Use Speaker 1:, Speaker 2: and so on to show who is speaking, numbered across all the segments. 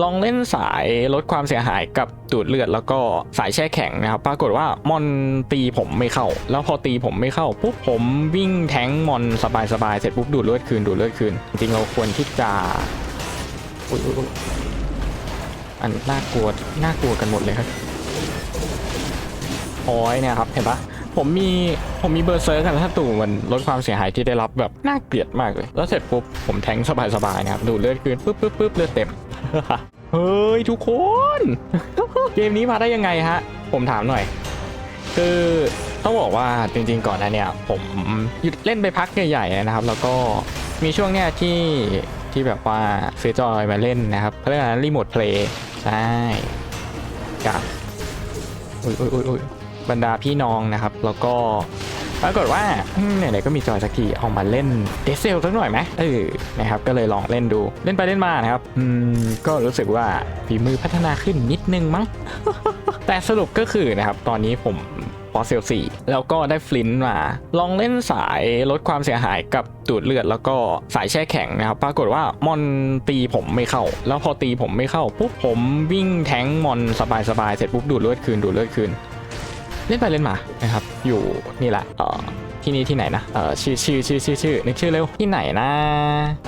Speaker 1: ลองเล่นสายลดความเสียหายกับดูดเลือดแล้วก็สายแช่แข็งนะครับ ปรากฏว่ามอนตีผมไม่เข้า แล้วพอตีผมไม่เข้าปุ๊บผมวิ่งแทงมอนสบายๆเสร็จปุ๊บดูดเลือดคืนดูดเลือดคืน จริงเราควรที่จะอ,อันน่ากลัวน่ากลัวกันหมดเลยครับโอ้ยเนี่ยครับเห็นปะผมมีผมมีเบอร์เซอร์กันถ้าตู่มันลดความเสียหายที่ได้รับแบบน่าเกลียดมากเลย แล้วเสร็จปุ๊บผมแทงสบายๆนะครับดูดเลือดคืนปุ๊บปุ๊บปุ๊บเลือดเต็ม เฮ้ยทุกคน เกมนี้มาได้ยังไงฮะ ผมถามหน่อย คือต้องบอกว่าจริงๆก่อนหนะเนี่ย ผมหยุดเล่นไปพักใหญ่ๆนะครับ แล้วก็มีช่วงเนี้ยที่ที่แบบว่าซื้อจอยมาเล่นนะครับเขาเรียกอะไรรีโมทเพลย์ใช่กับอุ้ยอุ้ยอุ้ยอุ้ยบรรดาพี่น้องนะครับ แล้วก็ ปรากฏว่าไหนๆก็มีจอยสักทีเอามาเล่นเดซเซลสักหน่อยไหมเออนะครับก็เลยลองเล่นดูเล่นไปเล่นมานะครับอืมก็รู้สึกว่าฝีมือพัฒนาขึ้นนิดนึงมั้งแต่สรุปก็คือนะครับตอนนี้ผมพอเซลสี่แล้วก็ได้ฟลินต์มา ลองเล่นสายลดความเสียหายกับดูดเลือด แล้วก็สายแช่แข็งนะครับ ปรากฏว่ามอนตีผมไม่เข้า แล้วพอตีผมไม่เข้าปุ๊บผมวิ่งแทงมอนสบายๆเสร็จปุ๊บดูดเลือดคืนดูดเลือดคืน เล่นไปเล่นมานะครับ อยู่นี่แหละเออที่นี่ที่ไหนนะเออชื่อชื่อชื่อชื่อชื่อนึกชื่อเร็วที่ไหนนะ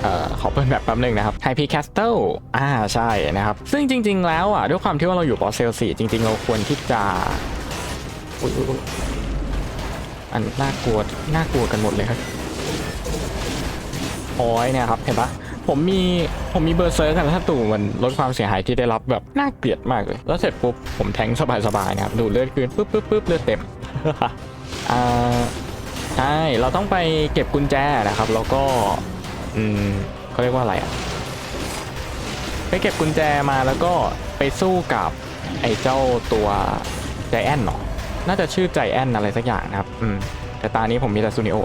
Speaker 1: เออขอเปิดแบบแป๊บหนึงนะครับไฮพีแคสเติลอ่าใช่นะครับ ซึ่งจริง ๆ แล้วอะด้วยความที่ว่าเราอยู่ปอเซลสี่จริง ๆ เราควรที่จะอุ๊ยอุ๊ยอุ๊ยอันน่ากลัวน่ากลัวกันหมดเลยครับโอ้ยเนี่ยครับเห็นปะ ผมมีผมมีเบอร์เซอร์กันถ้าตู่มันลดความเสียหายที่ได้รับแบบน่าเกลียดมากเลย แล้วเสร็จปุ๊บผมแทงสบายๆนะครับดูเลือดคืนปุ๊บปุ๊บปุ๊บเลือดเต็มอ่าใช่เราต้องไปเก็บกุญแจนะครับ แล้วก็อืมเขาเรียกว่าอะไรอะไปเก็บกุญแจมาแล้วก็ไปสู้กับไอ้เจ้าตัวใจแอนเนาะน่าจะชื่อใจแอนอะไรสักอย่างนะครับ อืมแต่ตานี้ผมมีแต่ซูนิโอ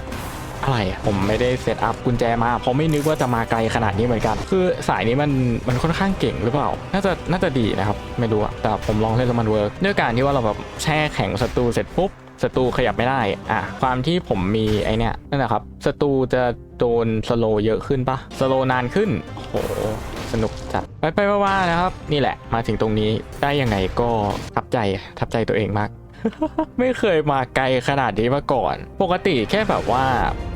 Speaker 1: อะไรอะผมไม่ได้เซตอัพกุญแจมาเพราะไม่นึกว่าจะมาไกลขนาดนี้เหมือนกัน คือสายนี้มันมันค่อนข้างเก่งหรือเปล่า น่าจะน่าจะดีนะครับ ไม่รู้อะแต่ผมลองเล่นแล้วมันเวิร์กด้วยการที่ว่าเราแบบแช่แข็งศัตรูเสร็จปุ๊บศัตรูขยับไม่ได้ อะ ความที่ผมมีไอเนี้ยนั่นแหละครับ ศัตรูจะโดนสโลเยอะขึ้นปะสโลนานขึ้น โห สนุกจัด ไปไปว่าๆนะครับ นี่แหละ มาถึงตรงนี้ได้ยังไงก็ทับใจ ทับใจตัวเองมาก ไม่เคยมาไกลขนาดนี้มาก่อน ปกติแค่แบบว่า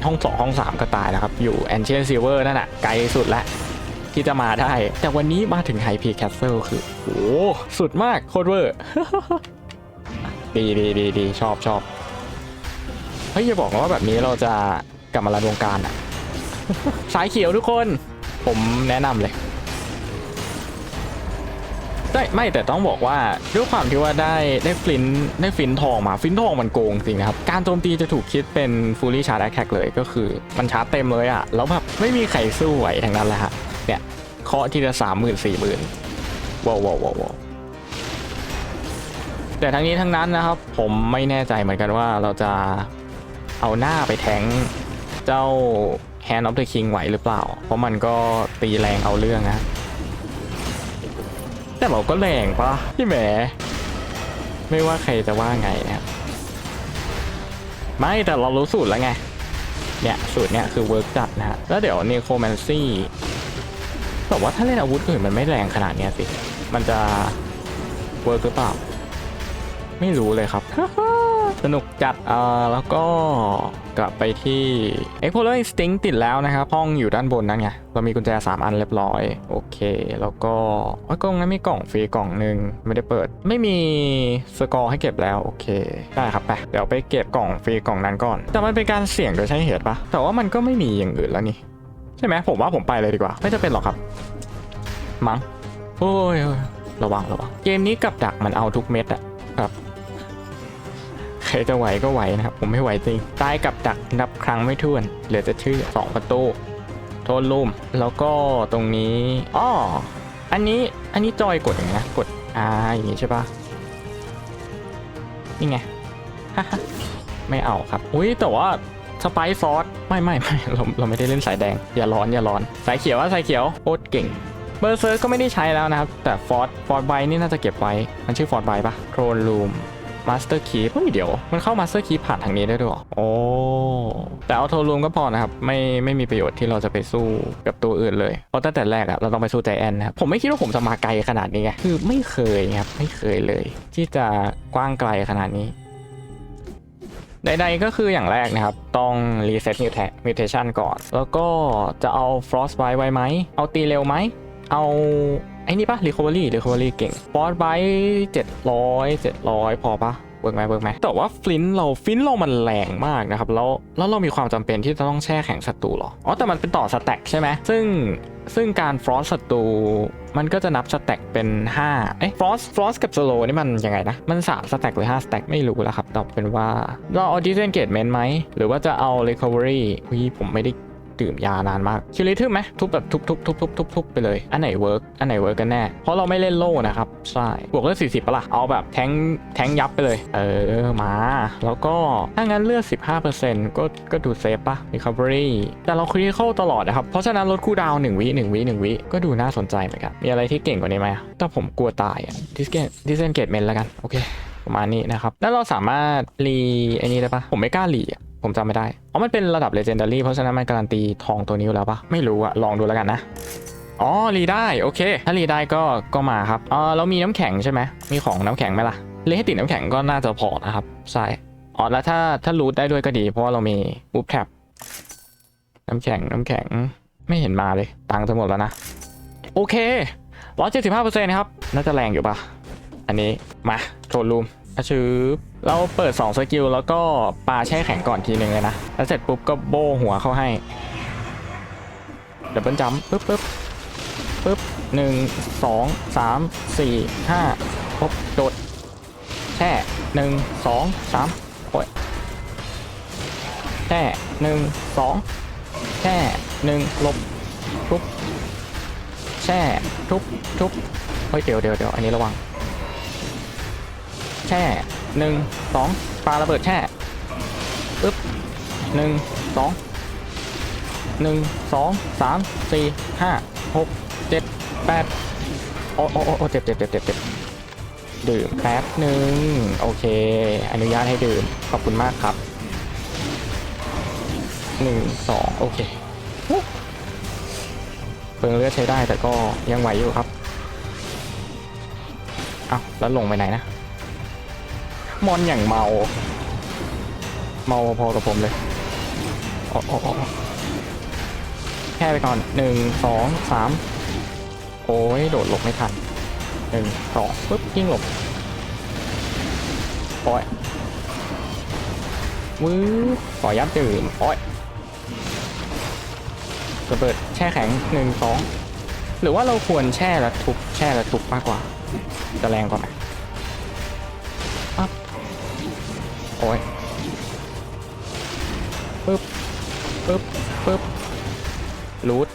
Speaker 1: ห้องสองห้องสามก็ตายแล้วครับ อยู่แอนเชียนซิลเวอร์นั่นแหะไกลสุดละที่จะมาได้ แต่วันนี้มาถึงไฮพีแคสเซิลคือ โอ้สุดมากโคตรเวอร์ดีดีดีดีชอบชอบเฮ้ยอย่าบอกว่าแบบนี้เราจะกลับมาลันวงการอะสายเขียวทุกคน ผมแนะนำเลย ได้ไม่แต่ต้องบอกว่าด้วยความที่ว่าได้ได้ฟินได้ฟินทองมาฟินทองมันโกงจริงนะครับ การโจมตีจะถูกคิดเป็น fully charge attack เลยก็คือมันชาร์จเต็มเลยอะแล้วแบบไม่มีใครสู้ไหวทั้งนั้นแหละฮะเนี่ยเคาะทีละสามหมื่นสี่หมื่นววว้าวว้าวว้าวแต่ทั้งนี้ทั้งนั้นนะครับ ผมไม่แน่ใจเหมือนกันว่าเราจะเอาหน้าไปแทงเจ้า Hand of the King ไหวหรือเปล่า เพราะมันก็ตีแรงเอาเรื่องนะ แต่เราก็แรงปะพี่แหม ไม่ว่าใครจะว่าไงนะครับไม่แต่เรารู้สูตรแล้วไง เนี่ยสูตรเนี่ยคือเวิร์กจัดนะฮะแล้วเดี๋ยวเนโครแมนซี่แต่ว่าถ้าเล่นอาวุธอื่นมันไม่แรงขนาดเนี้ยสิ มันจะเวิร์กหรือเปล่า ไม่รู้เลยครับ สนุกจัดเอ่อแล้วก็กลับไปที่ Explorer Instinct ติดแล้วนะครับ ห้องอยู่ด้านบนนั่นไง เรามีกุญแจ 3 อันเรียบร้อย โอเค แล้วก็ว่ากล่องนั้นมีกล่องฟรีกล่องหนึ่งไม่ได้เปิด ไม่มีสกอร์ให้เก็บแล้ว โอเค ได้ครับไปเดี๋ยวไปเก็บกล่องฟรีกล่องนั้นก่อน แต่มันเป็นการเสี่ยงโดยใช้เหตุปะแต่ว่ามันก็ไม่มีอย่างอื่นแล้วนี่ใช่ไหมผมว่าผมไปเลยดีกว่า ไม่จะเป็นหรอกครับ มั้งโอ้ยระวังระวังเกมนี้กับดักมันเอาทุกเม็ดอะครับ ครจะไหวก็ไหวนะครับ ผมไม่ไหวจริงตายกับดักนับครั้งไม่ถ้วน เหลือจะชื่อ2ประตูโทนลูมแล้วก็ตรงนี้อ้ออันนี้อันนี้จอยกดอย่างนี้นะกดอ่าอย่างนี้ใช่ปะนี่ไงไม่เอาครับ อุ้ยแต่ว่าสไปซ์ซอสไม่ไม่ไม่เราเราไม่ได้เล่นสายแดง อย่าร้อนอย่าร้อน สายเขียวว่าสายเขียวโคตรเก่งเบอร์เซอร์ก็ไม่ได้ใช้แล้วนะครับ แต่ฟอร์ดฟอร์ดไบนี่น่าจะเก็บไว้ มันชื่อฟอร์ดไบปะโครนลูม มาสเตอร์คีเฮ้ยเดี๋ยว มันเข้ามาสเตอร์คีผ่านทางนี้ได้ด้วยเหรอโอ้แต่เอาโทรวมก็พอนะครับ ไม่ไม่มีประโยชน์ที่เราจะไปสู้กับตัวอื่นเลย เพราะตั้งแต่แรกอะเราต้องไปสู้ใจแอนนะครับ ผมไม่คิดว่าผมจะมาไกลขนาดนี้ไงคือไม่เคยครับ ไม่เคยเลย ที่จะกว้างไกลขนาดนี้ใดๆก็คืออย่างแรกนะครับ ต้อง reset muta- mutation ก่อน แล้วก็จะเอา frostbite ไว้ไหม เอาตีเร็วไหม เอา ไอ้นี่ปะ recovery recovery เก่ง frostbite 700 700 พอปะเบิร์กไหมเบิร์กไหมแต่ว่าฟลินเราฟลินเรามันแรงมากนะครับ แล้วแล้วเรามีความจำเป็นที่จะต้องแช่แข็งศัตรูหรอ อ๋อ แต่มันเป็นต่อสแต็กใช่ไหม ซึ่งซึ่งการฟรอสศัตรูมันก็จะนับสแต็กเป็น 5 เอ๊ะฟรอสฟรอสกับสโลนี่มันยังไงนะ มัน 3 สแต็กหรือ 5 สแต็กไม่รู้แล้วครับตอบเป็นว่า เราเอา disengagement ไหม หรือว่าจะเอา recovery อุ้ยผมไม่ได้ ดื่มยานานมากคิวริทึมไหมทุบแบบทุบทุบทุบทุบทุบทุบไปเลย อันไหนเวิร์กอันไหนเวิร์กกันแน่ เพราะเราไม่เล่นโล่นะครับ ใช่ บวกเลือด40ปะล่ะ เอาแบบแทงแทงยับไปเลย เออ มา แล้วก็ ถ้างั้นเลือด15%ก็ก็ดูเซฟปะ recovery แต่เราคริติคอลตลอดนะครับ เพราะฉะนั้นลดคูลดาวน์1วิ1วิ1วิก็ดูน่าสนใจเหมือนกันมีอะไรที่เก่งกว่านี้ไหมแต่ผมกลัวตายอะ disengage disengagement แล้วกันโอเคประมาณนี้นะครับแล้วเราสามารถรีไอ้นี้ได้ปะผมไม่กล้ารีอะ ผมจำไม่ได้ อ๋อ มันเป็นระดับ legendary เพราะฉะนั้นมันการันตีทองตัวนี้อยู่แล้วปะไม่รู้อะลองดูแล้วกันนะ อ๋อ รีได้โอเค ถ้ารีได้ก็ก็มาครับอ๋อเรามีน้ำแข็งใช่ไหมมีของน้ำแข็งไหมล่ะรีให้ติดน้ำแข็งก็น่าจะพอนะครับใช่อ๋อแล้วถ้าถ้ารูทได้ด้วยก็ดี เพราะว่าเรามีบูทแท็บน้ำแข็งน้ำแข็งไม่เห็นมาเลย ตังค์จะหมดแล้วนะ โอเคร้อยเจ็ดสิบห้าเปอร์เซ็นต์ครับ น่าจะแรงอยู่ปะอันนี้มาโทรลูมอาชือ เราเปิด 2 สกิล แล้วก็ปาแช่แข็งก่อนทีหนึ่งเลยนะ แล้วเสร็จปุ๊บก็โบหัวเข้าให้ดับเบิลจัมป์ปึ๊บปึ๊บปึ๊บหนึ่งสองสามสี่ห้าปุ๊บโดด แช่หนึ่งสองสามโอ้ยแช่หนึ่งสองแช่หนึ่งลบทุบแช่ทุบทุบเฮ้ยเดี๋ยวเดี๋ยวเดี๋ยวอันนี้ระวังแช่ หนึ่งสองปลาระเบิดแช่ปึ๊บหนึ่งสองหนึ่งสองสามสี่ห้าหกเจ็ดแปดโอ้โอ้โอ้เจ็บเจ็บเจ็บเจ็บเจ็บดื่มแป๊บหนึ่งโอเค อนุญาตให้ดื่ม ขอบคุณมากครับหนึ่งสองโอเคเปิงเลือดใช้ได้แต่ก็ยังไหวอยู่ครับอ้าวแล้วลงไปไหนนะ มอนอย่างเมา เมาพอๆกับผมเลยออแค่ไปก่อนหนึ่งสองสามโอ้ยโดดหลบไม่ทันหนึ่งสองปึ๊บยิงหลบโอ้ยวื้อขอยับดื่มโอ้ยระเบิดแช่แข็งหนึ่งสองหรือว่าเราควรแช่แล้วทุบแช่แล้วทุบมากกว่า จะแรงกว่าไหม อ้ยปึ๊บปึ๊บปึ๊บรูด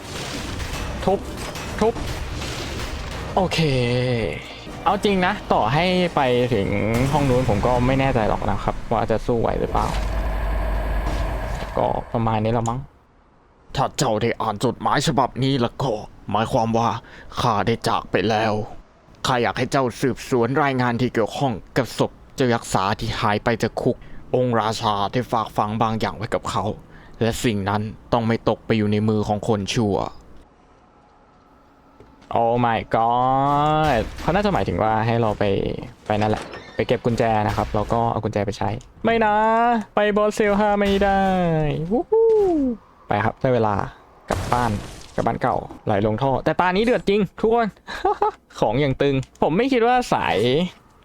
Speaker 1: ทุบทุบโอเค เอาจริงนะ ต่อให้ไปถึงห้องนู้นผมก็ไม่แน่ใจหรอกนะครับ ว่าจะสู้ไหวหรือเปล่า ก็ประมาณนี้ละมั้ง ถ้าเจ้าได้อ่านจดหมายฉบับนี้แล้วก็หมายความว่าข้าได้จากไปแล้วข้าอยากให้เจ้าสืบสวนรายงานที่เกี่ยวข้องกับศพ เจ้ายักษ์สาที่หายไปจากคุก องค์ราชาได้ฝากฝังบางอย่างไว้กับเขา และสิ่งนั้นต้องไม่ตกไปอยู่ในมือของคนชั่ว โอ้ my god เขาน่าจะหมายถึงว่าให้เราไปไปนั่นแหละ ไปเก็บกุญแจนะครับ แล้วก็เอากุญแจไปใช้ ไม่นะ ไปบอสเซลห้าไม่ได้วู้ฮู้ไปครับได้เวลากลับบ้านกลับบ้านเก่าไหลลงท่อ แต่ตานี้เดือดจริง ทุกคน ของอย่างตึง ผมไม่คิดว่าสาย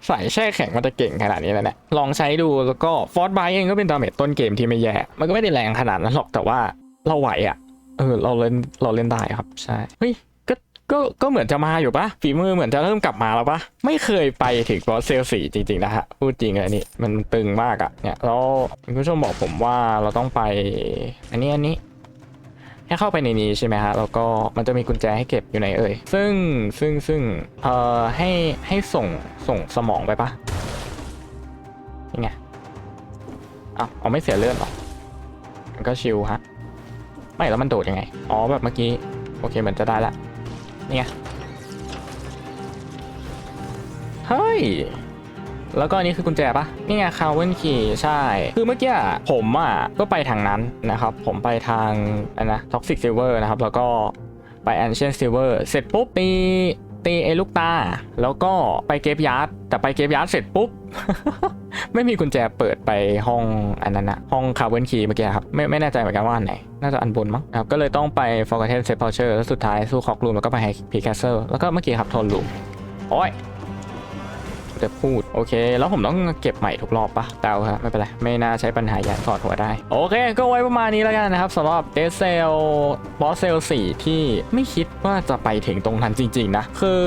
Speaker 1: สายแช่แข็งมันจะเก่งขนาดนี้นะเนี่ยลองใช้ดูแล้วก็ฟอร์ดไบเองก็เป็นดาเมจต้นเกมที่ไม่แย่ มันก็ไม่ได้แรงขนาดนั้นหรอกแต่ว่าเราไหวอะ่ะ เออเราเล่นเราเล่นได้ครับใช่เฮ้ยก็ก็ก็เหมือนจะมาอยู่ปะฝีมือเหมือนจะเริ่มกลับมาแล้วปะไม่เคยไปถึงบอสเซลสีจริงๆนะฮะพูดจริงเลยนี่มันตึงมากอะ่ะเนี่ยแล้วคุณผู้ชมบอกผมว่าเราต้องไป อันนี้อันนี้ ให้เข้าไปในนี้ใช่ไหมฮะแล้วก็มันจะมีกุญแจให้เก็บอยู่ไหนเอ่ยซึ่งซึ่งซึ่งเอ่อให้ให้ส่งส่งสมองไปปะนี่ไงอ้าวเอาไม่เสียเลือดหรอมันก็ชิลฮะไม่แล้วมันโดดยังไงอ๋อแบบเมื่อกี้โอเคเหมือนจะได้ละนี่ไงเฮ้ย แล้วก็อันนี้คือกุญแจปะนี่ไงคาเวนคีใช่ คือเมื่อกี้ผมอะก็ไปทางนั้นนะครับ ผมไปทางอันนะท็อกซิกซิลเวอร์นะครับ แล้วก็ไปแอนเชนซิลเวอร์เสร็จปุ๊บตีตีไอ้ลูกตา แล้วก็ไปเก็บยาร์ดแต่ไปเก็บยาร์ดเสร็จปุ๊บ ไม่มีกุญแจเปิดไปห้องอันนั้นนะห้องคาร์เวนคีเมื่อกี้ครับ ไม่ไม่แน่ใจเหมือนกันว่าอันไหน น่าจะอันบนมั้งครับก็เลยต้องไป Forgotten Set Poucher แล้วสุดท้ายสู้คอกลูมแล้วก็ไป P Castle แล้วก็เมื่อกี้ครับทนลูมโอ้ย จะพูดโอเค แล้วผมต้องเก็บใหม่ทุกรอบปะเตาครับไม่เป็นไรไม่น่าใช้ปัญหาอย่างถอดหัวได้ โอเค ก็ไว้ประมาณนี้แล้วกันนะครับสำหรับเดซเซลบอสเซลสี่ที่ไม่คิดว่าจะไปถึงตรงนั้นจริง ๆ นะ คือ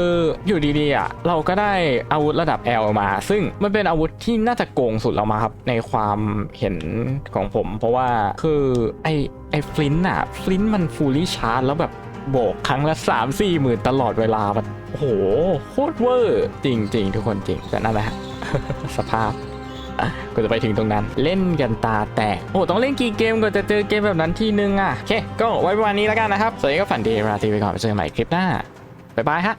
Speaker 1: อยู่ดีๆอะเราก็ได้อาวุธระดับ L มา ซึ่งมันเป็นอาวุธที่น่าจะโกงสุดแล้วมาครับ ในความเห็นของผม เพราะว่าคือไอไอฟลินต์อะฟลินต์มันฟูลี่ชาร์จแล้วแบบ โบกครั้งละ3 4หมื่นตลอดเวลามันโอ้โหโคตรเวอร์จริง ๆ ทุกคนจริงแต่นั่นแหละฮะสภาพก็จะไปถึงตรงนั้นเล่นกันตาแตก โอ้ต้องเล่นกี่เกมก่อนจะเจอเกมแบบนั้นทีนึงอะโอเค ก็ไว้ประมาณนี้แล้วกันนะครับ สวัสดีก็ฝันดีราตรีไปก่อนไปเจอกันใหม่คลิปหน้า บ๊ายบายฮะ